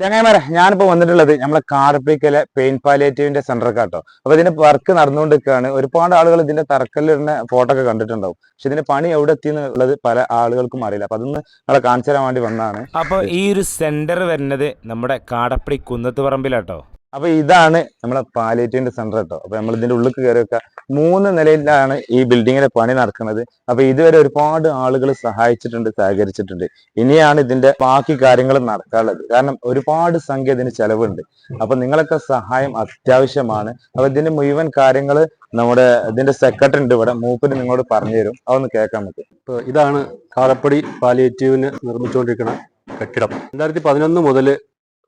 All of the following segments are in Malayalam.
ചങ്ങായിമാരെ ഞാനിപ്പോ വന്നിട്ടുള്ളത് നമ്മളെ കാർപ്പിക്കലെ പെയിൻ പാലിയേറ്റീവിന്റെ സെന്റർക്കാട്ടോ അപ്പൊ ഇതിന്റെ വർക്ക് നടന്നുകൊണ്ടിരിക്കുകയാണ്. ഒരുപാട് ആളുകൾ ഇതിന്റെ തറക്കല്ലിടുന്ന ഫോട്ടോ ഒക്കെ കണ്ടിട്ടുണ്ടാവും. പക്ഷെ ഇതിന്റെ പണി എവിടെ എത്തി എന്നുള്ളത് പല ആളുകൾക്കും അറിയില്ല. അപ്പൊ അതൊന്ന് നമ്മളെ കാണിച്ചു തരാൻ വേണ്ടി വന്നതാണ്. അപ്പോൾ ഈ ഒരു സെന്റർ വരുന്നത് നമ്മുടെ കാടപ്പടി കുന്നത്ത് പറമ്പിലാട്ടോ. അപ്പൊ ഇതാണ് നമ്മളെ പാലേറ്റിന്റെ സെന്റർ കേട്ടോ അപ്പൊ നമ്മൾ ഇതിന്റെ ഉള്ളിൽ കയറി വെക്കുക. മൂന്ന് നിലയിലാണ് ഈ ബിൽഡിങ്ങിന്റെ പണി നടക്കുന്നത്. അപ്പൊ ഇതുവരെ ഒരുപാട് ആളുകൾ സഹായിച്ചിട്ടുണ്ട് സഹകരിച്ചിട്ടുണ്ട്. ഇനിയാണ് ഇതിന്റെ ബാക്കി കാര്യങ്ങൾ നടക്കാനുള്ളത്. കാരണം ഒരുപാട് സംഖ്യ ഇതിന് ചെലവുണ്ട്. അപ്പൊ നിങ്ങളൊക്കെ സഹായം അത്യാവശ്യമാണ്. അപ്പൊ ഇതിന്റെ മുഴുവൻ കാര്യങ്ങൾ നമ്മുടെ ഇതിന്റെ സെക്രട്ടറി ഉണ്ട് ഇവിടെ. മൂപ്പര് നിങ്ങളോട് പറഞ്ഞു തരും അതൊന്ന് കേൾക്കാൻ ഇപ്പൊ ഇതാണ് കാലപ്പടി പാലിയേറ്റീവിന് നിർമ്മിച്ചുകൊണ്ടിരിക്കുന്ന കെട്ടിടം. രണ്ടായിരത്തി പതിനൊന്ന് മുതൽ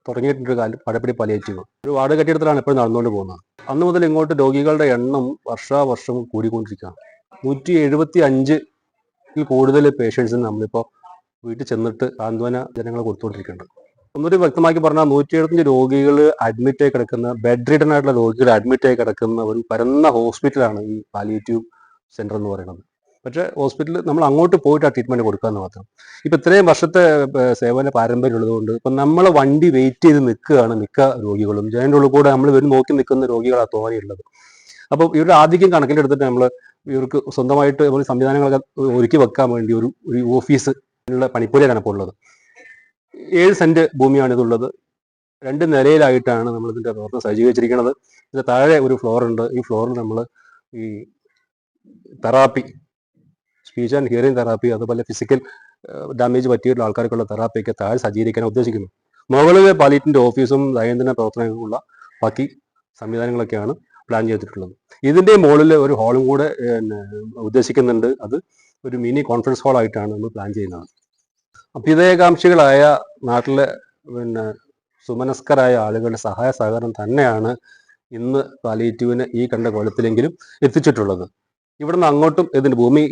തുടങ്ങിയിട്ടുണ്ട് കാലം കാലപ്പടി പാലിയേറ്റീവ് ഒരു വാർഡ് കെട്ടിടത്തിലാണ് എപ്പോഴും നടന്നുകൊണ്ട് പോകുന്നത്. അന്ന് മുതൽ ഇങ്ങോട്ട് രോഗികളുടെ എണ്ണം വർഷാവർഷം കൂടിക്കൊണ്ടിരിക്കുകയാണ്. നൂറ്റി എഴുപത്തി അഞ്ചിൽ കൂടുതൽ പേഷ്യൻസിന് നമ്മളിപ്പോൾ വീട്ടിൽ ചെന്നിട്ട് സാന്ത്വന ജനങ്ങളെ കൊടുത്തുകൊണ്ടിരിക്കുന്നുണ്ട്. ഒന്നുകൂടി വ്യക്തമാക്കി പറഞ്ഞാൽ നൂറ്റി എഴുപത്തഞ്ച് രോഗികൾ അഡ്മിറ്റ് ആയി കിടക്കുന്ന ബെഡ് റിഡൻ ആയിട്ടുള്ള രോഗികൾ അഡ്മിറ്റ് ആയി കിടക്കുന്ന ഒരു പരന്ന ഹോസ്പിറ്റലാണ് ഈ പാലിയേറ്റീവ് സെന്റർ എന്ന് പറയുന്നത്. പക്ഷേ ഹോസ്പിറ്റലിൽ നമ്മൾ അങ്ങോട്ട് പോയിട്ട് ആ ട്രീറ്റ്മെന്റ് കൊടുക്കാമെന്ന് മാത്രം. ഇപ്പം ഇത്രയും വർഷത്തെ സേവന പാരമ്പര്യം ഉള്ളതുകൊണ്ട് ഇപ്പം നമ്മൾ വണ്ടി വെയിറ്റ് ചെയ്ത് നിൽക്കുകയാണ് മിക്ക രോഗികളും. ജയന്റെ ഉള്ളിൽ കൂടെ നമ്മൾ വരും നോക്കി നിൽക്കുന്ന രോഗികളാണ് തോന്നിയുള്ളത് അപ്പോൾ ഇവരുടെ ആധിക്യം കണക്കിലെടുത്തിട്ട് നമ്മൾ ഇവർക്ക് സ്വന്തമായിട്ട് നമ്മൾ സംവിധാനങ്ങളൊക്കെ ഒരുക്കി വെക്കാൻ വേണ്ടി ഒരു ഒരു ഓഫീസ് ഉള്ള പണിപ്പുരയാണ് ഇപ്പോൾ ഉള്ളത്. ഏഴ് സെന്റ് ഭൂമിയാണ് ഇതുള്ളത്. രണ്ട് നിലയിലായിട്ടാണ് നമ്മൾ ഇതിന്റെ പ്രവർത്തനം സജ്ജീകരിച്ചിരിക്കുന്നത്. ഇതിന്റെ താഴെ ഒരു ഫ്ലോർ ഉണ്ട്. ഈ ഫ്ലോറിൽ നമ്മൾ ഈ therapy speech and hearing therapy അതുപോലെ ഫിസിക്കൽ ഡാമേജ് പറ്റിയിട്ടുള്ള ആൾക്കാർക്കുള്ള തെറാപ്പിയൊക്കെ താഴെ സജ്ജീകരിക്കാൻ ഉദ്ദേശിക്കുന്നു. മുകളിലെ പാലിറ്റിന്റെ ഓഫീസും ദൈനംദിന പ്രവർത്തനങ്ങളുള്ള ബാക്കി സംവിധാനങ്ങളൊക്കെയാണ് പ്ലാൻ ചെയ്തിട്ടുള്ളത്. ഇതിന്റെ മുകളിൽ ഒരു ഹാളും കൂടെ ഉദ്ദേശിക്കുന്നുണ്ട്. അത് ഒരു മിനി കോൺഫറൻസ് ഹാൾ ആയിട്ടാണ് നമ്മൾ പ്ലാൻ ചെയ്യുന്നത്. അഭ്യുദയകാംക്ഷികളായ നാട്ടിലെ പിന്നെ സുമനസ്കരായ ആളുകളുടെ സഹായ സഹകരണം തന്നെയാണ് ഇന്ന് പാലിയേറ്റീവിന് ഈ കണ്ട കൊലത്തിലെങ്കിലും എത്തിച്ചിട്ടുള്ളത്. ഇവിടുന്ന് അങ്ങോട്ടും ഇതിന്റെ ഭൂമി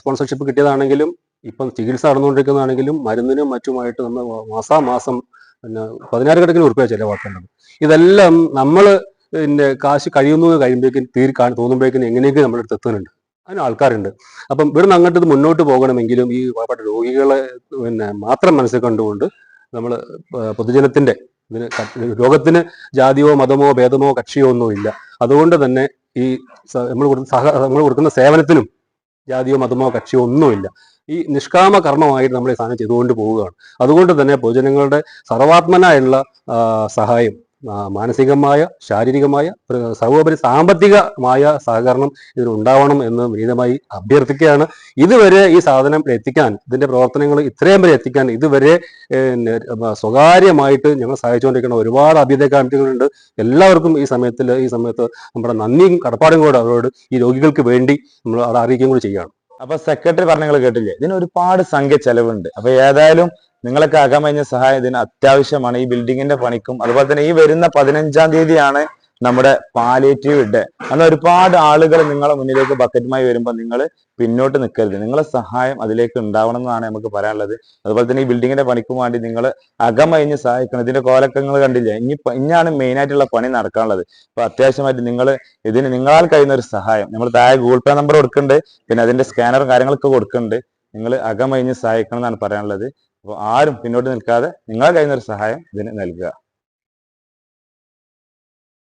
സ്പോൺസർഷിപ്പ് കിട്ടിയതാണെങ്കിലും ഇപ്പം ചികിത്സ നടന്നുകൊണ്ടിരിക്കുന്നതാണെങ്കിലും മരുന്നിനും മറ്റുമായിട്ട് നമ്മൾ മാസാമാസം പിന്നെ പതിനായിരക്കണക്കിന് ഉറുപ്പ്യ ചിലവാക്കേണ്ടത്. ഇതെല്ലാം നമ്മൾ പിന്നെ കാശ് കഴിയുന്നു കഴിയുമ്പോഴേക്കും കാണി തോന്നുമ്പോഴേക്കും എങ്ങനെയൊക്കെ നമ്മുടെ എത്തുന്നുണ്ട്. അതിന് ആൾക്കാരുണ്ട്. അപ്പം ഇവിടുന്ന് അങ്ങോട്ട് ഇത് മുന്നോട്ട് പോകണമെങ്കിലും ഈ പാവപ്പെട്ട രോഗികളെ പിന്നെ മാത്രം മനസ്സിൽ കണ്ടുകൊണ്ട് നമ്മൾ പൊതുജനത്തിന്റെ ഇതിന് രോഗത്തിന് ജാതിയോ മതമോ ഭേദമോ കക്ഷിയോ ഒന്നും ഇല്ല. അതുകൊണ്ട് തന്നെ ഈ നമ്മൾ കൊടുക്കുന്ന സഹ നമ്മൾ കൊടുക്കുന്ന സേവനത്തിനും ജാതിയോ മതമോ കക്ഷിയോ ഒന്നുമില്ല. ഈ നിഷ്കാമ കർമ്മമായിട്ട് നമ്മൾ ഈ സാധനം ചെയ്തുകൊണ്ട് പോവുകയാണ്. അതുകൊണ്ട് തന്നെ പൊതുജനങ്ങളുടെ സർവാത്മനായുള്ള സഹായം മാനസികമായ ശാരീരികമായ പ്ര- സർവോപരി സാമ്പത്തികമായ സഹകരണം ഇതിനുണ്ടാവണം എന്ന് വിനീതമായി അഭ്യർത്ഥിക്കുകയാണ്. ഇതുവരെ ഈ സാധനം എത്തിക്കാൻ ഇതിന്റെ പ്രവർത്തനങ്ങൾ ഇത്രയും വരെ എത്തിക്കാൻ ഇതുവരെ സ്വകാര്യമായിട്ട് ഞങ്ങൾ സഹായിച്ചുകൊണ്ടിരിക്കുന്ന ഒരുപാട് അഭ്യത കമ്മിറ്റികളുണ്ട് എല്ലാവർക്കും ഈ സമയത്തിൽ ഈ സമയത്ത് നമ്മുടെ നന്ദിയും കടപ്പാടും കൂടെ അവരോട് ഈ രോഗികൾക്ക് വേണ്ടി നമ്മൾ അറിയിക്കുകയും കൂടി ചെയ്യുകയാണ്. അപ്പൊ സെക്രട്ടറി പറഞ്ഞ നിങ്ങൾ കേട്ടില്ലേ? ഇതിന് ഒരുപാട് സംഖ്യ ചെലവുണ്ട്. അപ്പൊ ഏതായാലും നിങ്ങളൊക്കെ കഴിഞ്ഞ സഹായം ഇതിന് അത്യാവശ്യമാണ്. ഈ ബിൽഡിങ്ങിന്റെ പണിക്കും അതുപോലെ തന്നെ ഈ വരുന്ന പതിനഞ്ചാം തീയതിയാണ് നമ്മുടെ പാലിയേറ്റീവ് ഡേ അന്ന് ഒരുപാട് ആളുകൾ നിങ്ങളെ മുന്നിലേക്ക് ബക്കറ്റുമായി വരുമ്പോൾ നിങ്ങൾ പിന്നോട്ട് നിൽക്കരുത് നിങ്ങളെ സഹായം അതിലേക്ക് ഉണ്ടാവണം എന്നാണ് നമുക്ക് പറയാനുള്ളത്. അതുപോലെ തന്നെ ഈ ബിൽഡിങ്ങിന്റെ പണിക്കും വേണ്ടി നിങ്ങൾ അകമഴിഞ്ഞ് സഹായിക്കണം. ഇതിന്റെ കോലക്കങ്ങൾ കണ്ടില്ല? ഇനി ഇനിയാണ് മെയിൻ ആയിട്ടുള്ള പണി നടക്കാനുള്ളത്. അപ്പൊ അത്യാവശ്യമായിട്ട് നിങ്ങൾ ഇതിന് നിങ്ങളാൽ കഴിയുന്ന ഒരു സഹായം. നമ്മൾ താഴെ ഗൂഗിൾ പേ നമ്പർ കൊടുക്കുന്നുണ്ട്. പിന്നെ അതിന്റെ സ്കാനറും കാര്യങ്ങളൊക്കെ കൊടുക്കുന്നുണ്ട്. നിങ്ങൾ അകമഴിഞ്ഞ് സഹായിക്കണം എന്നാണ് പറയാനുള്ളത്. അപ്പോൾ ആരും പിന്നോട്ട് നിൽക്കാതെ നിങ്ങളെ കഴിയുന്ന ഒരു സഹായം ഇതിന് നൽകുക.